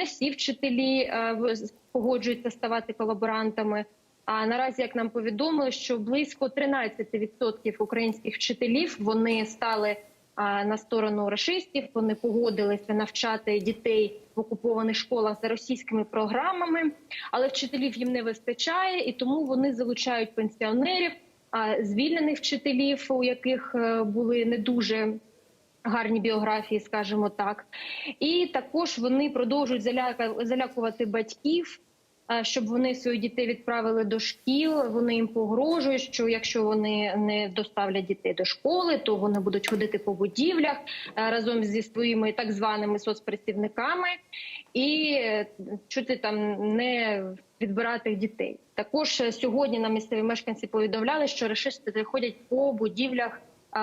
Не всі вчителі е, погоджуються ставати колаборантами. А наразі, як нам повідомили, що близько 13% українських вчителів вони стали на сторону рашистів. Вони погодилися навчати дітей в окупованих школах за російськими програмами, але вчителів їм не вистачає, і тому вони залучають пенсіонерів, звільнених вчителів, у яких е, були не дуже гарні біографії, скажімо так. І також вони продовжують залякувати батьків. е, Щоб вони своїх дітей відправили до шкіл, вони їм погрожують, що якщо вони не доставлять дітей до школи, то вони будуть ходити по будівлях е, разом зі своїми так званими соцпрацівниками і е, чути там не відбирати дітей. Також сьогодні нам місцеві мешканці повідомляли, що рашисти ходять по будівлях,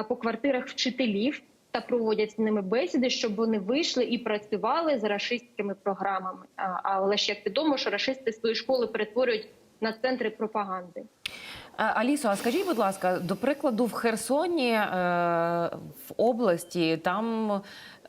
по квартирах вчителів та проводять з ними бесіди, щоб вони вийшли і працювали за рашистськими програмами. Але ж як відомо, що рашисти свої школи перетворюють на центри пропаганди. Алісо, а скажіть, будь ласка, до прикладу, в Херсоні е, в області там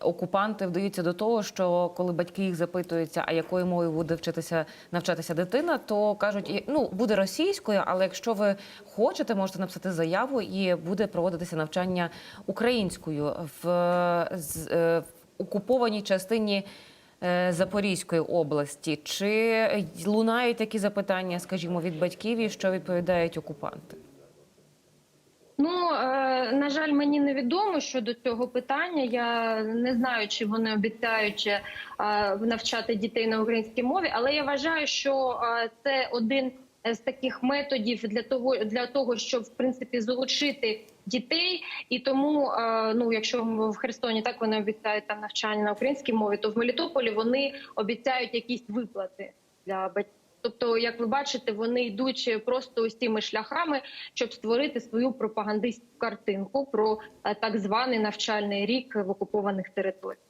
окупанти вдаються до того, що коли батьки їх запитуються, а якою мовою буде вчитися навчатися дитина, то кажуть, ну буде російською, але якщо ви хочете, можете написати заяву і буде проводитися навчання українською в, е, в окупованій частині. Е, Запорізької області чи лунають такі запитання, скажімо, від батьків, і що відповідають окупанти? Ну е, на жаль, мені невідомо щодо цього питання. Я не знаю, чи вони обіцяють е, навчати дітей на українській мові, але я вважаю, що це один з таких методів для того, для того, щоб в принципі залучити дітей. І тому, е, ну якщо в Херсоні так вони обіцяють там навчання на українській мові, то в Мелітополі вони обіцяють якісь виплати для батьків. Тобто, як ви бачите, вони йдуть просто цими шляхами, щоб створити свою пропагандистську картинку про е, так званий навчальний рік в окупованих територіях.